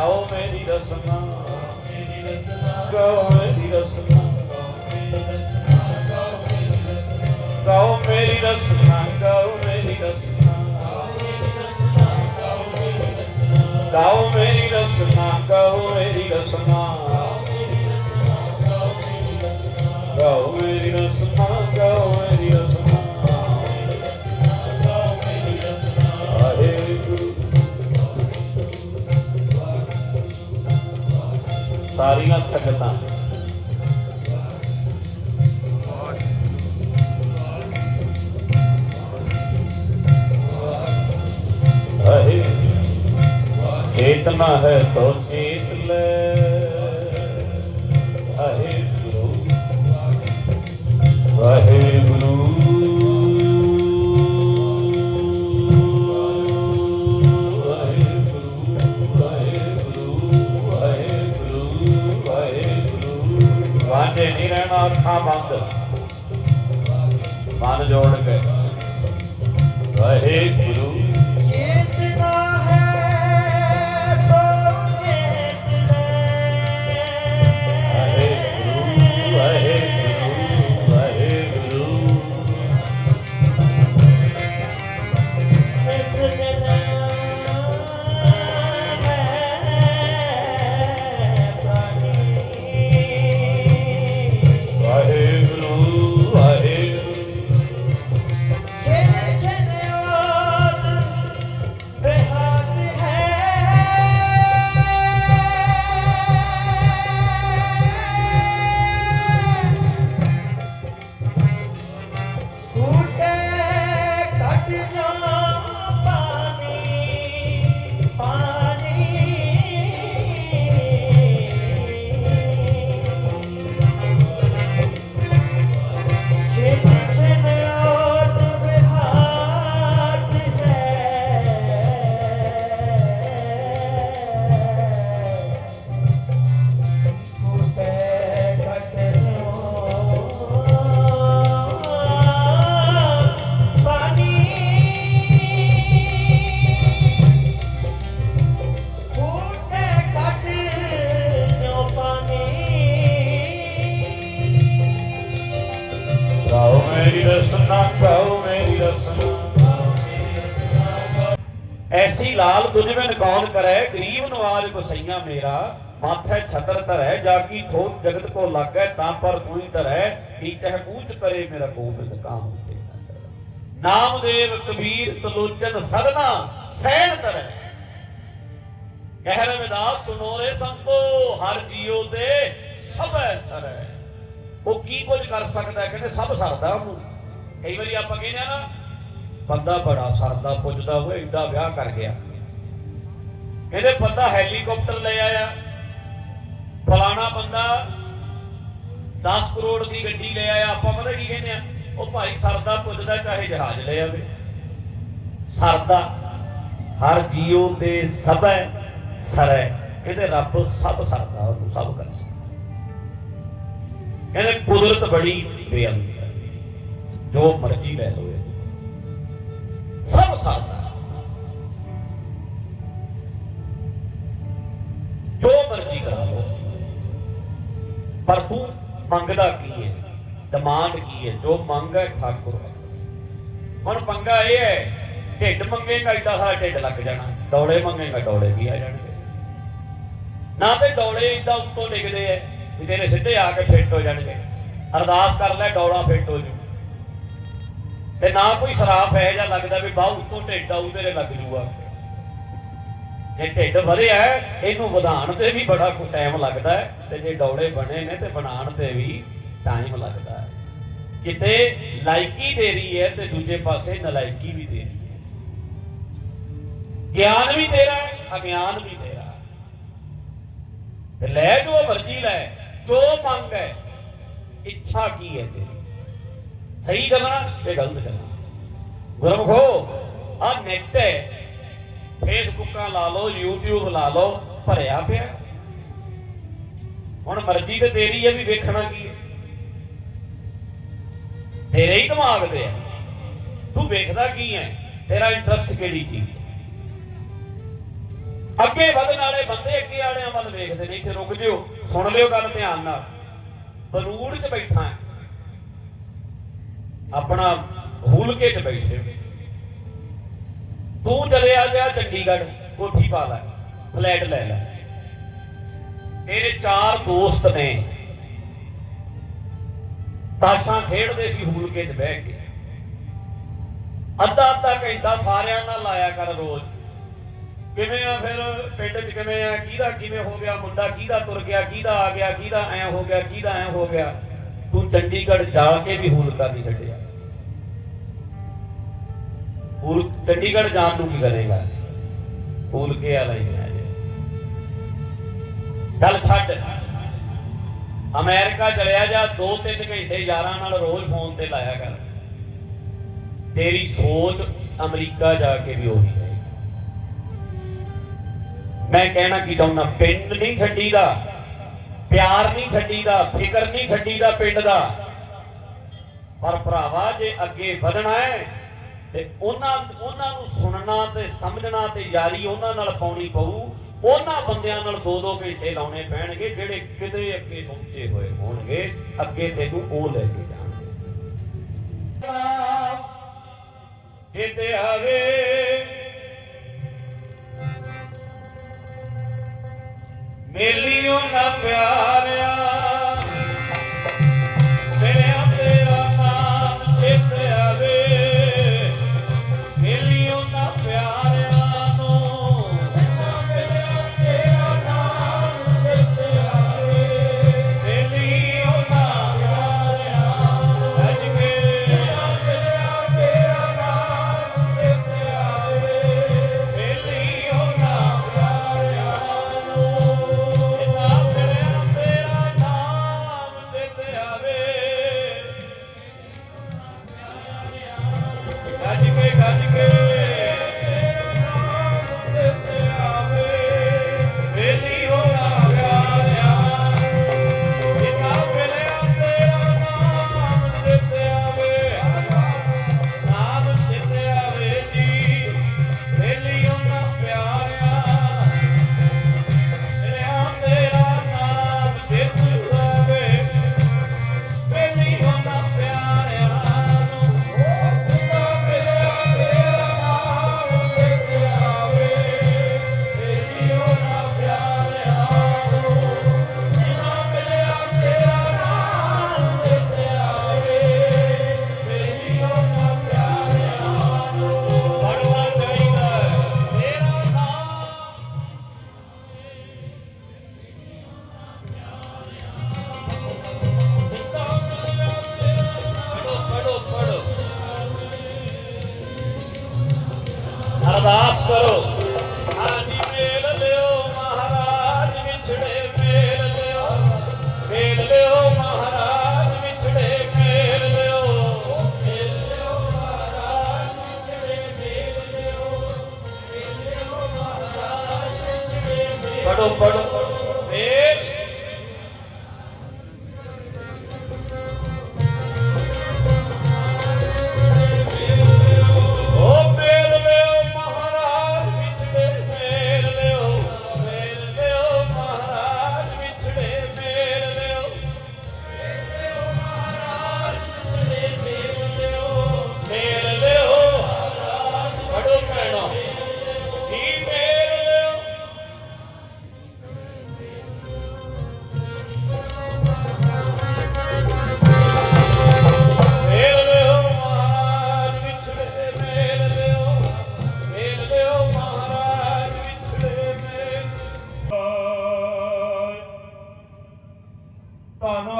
ਗਾਓ ਮੇਰੀ ਰਸਨਾ ਗਾਓ ਮੇਰੀ ਰਸਨਾ ਗਾਓ ਮੇਰੀ ਰਸਨਾ ਗਾਓ ਮੇਰੀ ਰਸਨਾ ਗਾਓ ਮੇਰੀ ਰਸਨਾ ਗਾਓ ਮੇਰੀ ਰਸਨਾ ਗਾਓ ਮੇਰੀ ਰਸਨਾ ਸਾਰੀਆਂ ਸੰਗਤਾਂ ਹੈ ਚੇਤਨਾ ਹੈ ਤੋ ਚੇਤ ਲੈ। ਨਹੀਂ ਬੰਦ। ਮਨ ਜੋੜ ਕੇ। ਵਾਹਿਗੁਰੂ। ਐਸੀ ਲਾਲ ਦੁਜਵਨ ਕੌਣ ਕਰੈ, ਗਰੀਬ ਨਵਾਜ ਗੁਸਈਆ ਮੇਰਾ, ਮਾਥੈ ਛਤਰ ਧਰੈ, ਜਾ ਕੀ ਥੋਤ ਜਗਤ ਕੋ ਲਾਗੈ, ਤਾਂ ਪਰ ਤੂੰ ਹੀ ਧਰੈ ਕੀ ਕਹਿ ਕੂਚ ਕਰੇ ਮੇਰਾ ਗੋਬਿੰਦ ਕਾਮ ਤੇ ਨਾਮਦੇਵ ਕਬੀਰ ਤਲੋਚਨ ਸਗਨਾ ਸਹਿਣ ਧਰੈ ਕਹਿ ਰਵਿਦਾਸ ਸੁਨੋ ਰੇ ਸੰਤੋ, ਹਰ ਜੀਉ ਦੇ ਸਭੈ ਸਰੈ। ਉਹ ਕੀ ਕੁਝ ਕਰ ਸਕਦਾ ਕਹਿੰਦੇ ਸਭ ਸਰਦਾ ਉਹਨੂੰ। ਕਈ ਵਾਰੀ ਆਪਾਂ ਕਹਿੰਦੇ ਆ ਨਾ ਬੰਦਾ ਬੜਾ ਸਰਦਾ, ਪੁੱਜਦਾ ਹੋਏ ਏਡਾ ਵਿਆਹ ਕਰ ਗਿਆ। ਕਹਿੰਦੇ, ਬੰਦਾ ਹੈਲੀਕਾਪਟਰ ਲੈ ਆਇਆ। ਫਲਾਣਾ ਬੰਦਾ 10 ਕਰੋੜ ਦੀ ਗੱਡੀ ਲੈ ਆਇਆ। ਆਪਾਂ ਪਤਾ ਕੀ ਕਹਿੰਦੇ ਆ? ਉਹ ਭਾਈ ਸਰਦਾ, ਪੁੱਜਦਾ, ਚਾਹੇ ਜਹਾਜ਼ ਲੈ ਆਵੇ। ਸਰਦਾ, ਹਰ ਜੀਉ ਦੇ ਸਭੈ ਸਰੈ ਕਹਿੰਦੇ, ਰੱਬ ਸਭ ਸਰਦਾ, ਉਹਨੂੰ ਸਭ ਕਰ ਸਕਦਾ। ਕਹਿੰਦੇ, ਕੁਦਰਤ ਬੜੀ ਬੇਅੰਤ ਜੋ ਮਰਜ਼ੀ ਲੈ ਲਓ ਸਭ ਸਰਦਾ ਜੋ ਮਰਜ਼ੀ ਕਰਾ ਪਰ ਤੂੰ ਮੰਗਦਾ ਕੀ ਹੈ? ਡਿਮਾਂਡ ਕੀ ਹੈ? ਜੋ ਮੰਗ ਹੈ, ਠਾਕੁਰ ਹੁਣ ਪੰਗਾ ਇਹ ਹੈ, ਢਿੱਡ ਮੰਗੇਗਾ, ਏਡਾ ਸਾਰਾ ਢਿੱਡ ਲੱਗ ਜਾਣਾ। ਡੌਲੇ ਮੰਗੇਗਾ ਡੌਲੇ ਵੀ ਆ ਜਾਣਗੇ। ਨਾ ਤੇ ਡੌਲੇ ਏਦਾਂ ਉੱਤੋਂ ਡਿੱਗਦੇ ਐ ਵੀ ਤੇਰੇ ਸਿੱਧੇ ਆ ਕੇ ਫਿੱਟ ਹੋ ਜਾਣਗੇ। ਅਰਦਾਸ ਕਰ ਲੈ ਡੌਲਾ ਫਿੱਟ ਹੋ ਜੂ। ਤੇ ਨਾ ਕੋਈ ਸਰਾਫ ਹੈ ਜਾਂ ਲੱਗਦਾ ਵੀ ਬਾਹੂ ਉੱਤੋਂ ਢਿੱਡ ਆਊ ਤੇਰੇ ਲੱਗ ਜੂਗਾ। ਜੇ ਢਿੱਡ ਵਧਿਆ ਇਹਨੂੰ ਵਧਾਉਣ ਤੇ ਵੀ ਬੜਾ ਕੁ ਟਾਈਮ ਲੱਗਦਾ ਹੈ ਤੇ ਜੇ ਡੌਲੇ ਬਣੇ ਨੇ ਤੇ ਬਣਾਉਣ ਤੇ ਵੀ ਟਾਈਮ ਲੱਗਦਾ ਹੈ ਕਿਤੇ ਲਾਇਕੀ ਦੇਰੀ ਹੈ ਤੇ ਦੂਜੇ ਪਾਸੇ ਨਲਾਇਕੀ ਵੀ ਦੇ ਰਹੀ ਹੈ ਗਿਆਨ ਵੀ ਤੇਰਾ ਹੈ ਅਗਿਆਨ ਵੀ ਤੇਰਾ ਹੈ ਤੇ ਲੈ ਜੋ ਮਰਜ਼ੀ ਲੈ, ਜੋ ਮੰਗ ਹੈ ਇੱਛਾ ਕੀ ਹੈ ਤੇਰੀ? ਸਹੀ ਗੱਲਾਂ ਤੇ ਗਲਤ ਕਰਨਾ ਗੁਰਮਖੋ ਆ ਨੈਟ ਹੈ ਫੇਸਬੁੱਕਾਂ ਲਾ ਲਓ YouTube ਲਾ ਲਓ ਭਰਿਆ ਪਿਆ ਹੁਣ ਮਰਜ਼ੀ ਤੇ ਤੇਰੀ ਹੈ ਵੀ ਵੇਖਣਾ ਕੀ ਹੈ ਤੇਰੇ ਹੀ ਦਿਮਾਗ ਦੇ ਹੈ ਤੂੰ ਵੇਖਦਾ ਕੀ ਹੈ ਤੇਰਾ ਇੰਟਰਸਟ ਕਿਹੜੀ ਚੀਜ਼ ਅੱਗੇ ਵਧਣ ਵਾਲੇ ਬੰਦੇ ਅੱਗੇ ਵਾਲਿਆਂ ਵੱਲ ਵੇਖਦੇ ਨੇ ਇੱਥੇ ਰੁਕ ਜਿਓ ਸੁਣ ਲਿਓ ਗੱਲ ਧਿਆਨ ਨਾਲ ਬਰੂੜ 'ਚ ਬੈਠਾ ਹੈ। ਆਪਣਾ ਹੂਲਕੇ 'ਚ ਬੈਠੇ। ਤੂੰ ਚਲਿਆ ਜਾ ਚੰਡੀਗੜ੍ਹ, ਕੋਠੀ ਪਾ ਲੈ, ਫਲੈਟ ਲੈ ਲੈ। ਤੇਰੇ ਚਾਰ ਦੋਸਤ ਨੇ ਤਾਸ਼ਾਂ ਖੇਡਦੇ ਸੀ ਹੂਲਕੇ 'ਚ ਬਹਿ ਕੇ। ਅੱਧਾ ਅੱਧਾ ਘੰਟਾ ਸਾਰਿਆਂ ਨਾਲ ਲਾਇਆ ਕਰ ਰੋਜ਼। ਕਿਵੇਂ ਆ ਫਿਰ ਪਿੰਡ 'ਚ ਕਿਵੇਂ ਆ? ਕਿਹਦਾ ਕਿਵੇਂ ਹੋ ਗਿਆ ਮੁੰਡਾ? ਕਿਹਦਾ ਤੁਰ ਗਿਆ? ਕਿਹਦਾ ਆ ਗਿਆ? ਕਿਹਦਾ ਐ ਹੋ ਗਿਆ? ਕਿਹਦਾ ਐ ਹੋ ਗਿਆ? ਤੂੰ ਚੰਡੀਗੜ੍ਹ ਜਾ ਕੇ ਵੀ ਹੂਲਕਾ ਨਹੀਂ ਛੱਡਿਆ। ਹੂਲ ਚੰਡੀਗੜ੍ਹ ਜਾਣ ਨੂੰ ਕੀ ਕਰੇਗਾ? ਹੂਲਕੇ ਵਾਲਾ ਹੀ ਹੈ ਚੱਲ ਛੱਡ। ਅਮਰੀਕਾ ਚਲਿਆ ਜਾ 2-3 ਘੰਟੇ ਯਾਰਾਂ ਨਾਲ ਰੋਜ਼ ਫੋਨ ਤੇ ਲਾਇਆ ਕਰ। ਤੇਰੀ ਸੋਚ ਅਮਰੀਕਾ ਜਾ ਕੇ ਵੀ ਉਹੀ ਹੈ। ਮੈਂ ਕਹਿਣਾ ਕੀ ਚਾਹੁੰਦਾ, ਪਿੰਡ ਨਹੀਂ ਛੱਡੀਦਾ, ਪਿਆਰ ਨਹੀਂ ਛੱਡੀਦਾ, ਫਿਕਰ ਨਹੀਂ ਛੱਡੀਦਾ ਪਿੰਡ ਦਾ। ਪਰ ਭਰਾਵਾ, ਜੇ ਅੱਗੇ ਵਧਣਾ ਹੈ ਤੇ ਉਹਨਾਂ ਉਹਨਾਂ ਨੂੰ ਸੁਣਨਾ ਤੇ ਸਮਝਣਾ ਤੇ ਯਾਰੀ ਉਹਨਾਂ ਨਾਲ ਪਾਉਣੀ ਪਊ। ਉਹਨਾਂ ਬੰਦਿਆਂ ਨਾਲ ਦੋ ਦੋ ਘੰਟੇ ਲਾਉਣੇ ਪੈਣਗੇ, ਜਿਹੜੇ ਕਿਤੇ ਅੱਗੇ ਪਹੁੰਚੇ ਹੋਏ ਹੋਣਗੇ, ਅੱਗੇ ਤੈਨੂੰ ਉਹ ਲੈ ਕੇ ਜਾਣਗੇ। ਕਿਤੇ ਆਵੇ ਮੇਲੀਓ ਨਾ ਪਿਆਰਿਆ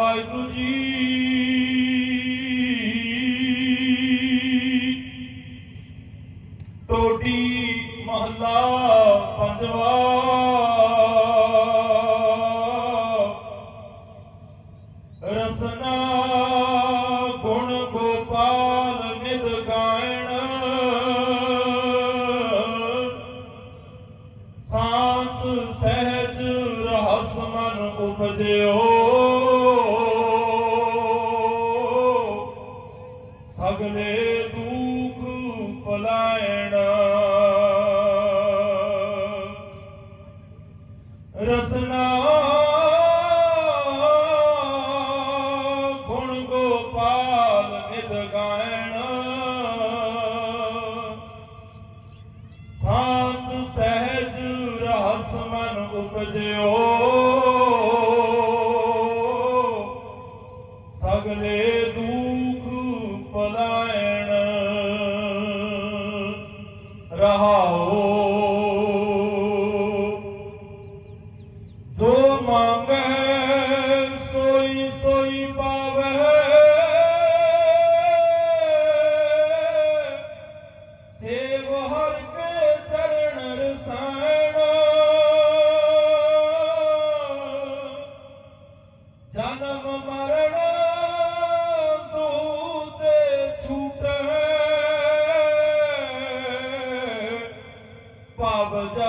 ਵਾਹਿਗੁਰੂ ਜੀ। ਟੋਟੀ ਮਹੱਲਾ ਪੰਜਵਾ। ਰਸਨਾ ਗੁਣ ਗੋਪਾਲ ਨਿਦ ਗਾਇਣ। ਸ਼ਾਂਤ ਸਹਿਜ ਰਹਸ ਮਨ ਉਪਜਿਓ।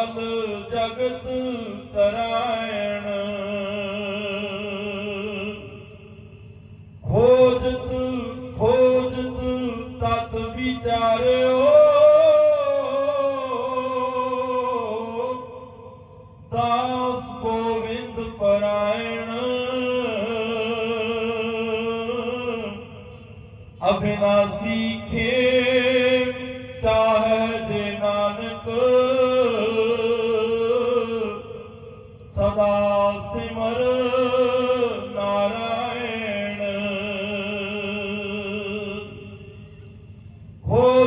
ਜਗ ਜਗਤ ਤਰਾਇਣ। ਖੋਜਤ ਖੋਜਤ ਤਤ ਵਿਚਾਰਿਓ। ਦਾਸ ਗੋਵਿੰਦ ਪਰਾਇਣ। ਅਭਿਨਾਸੀ Oh.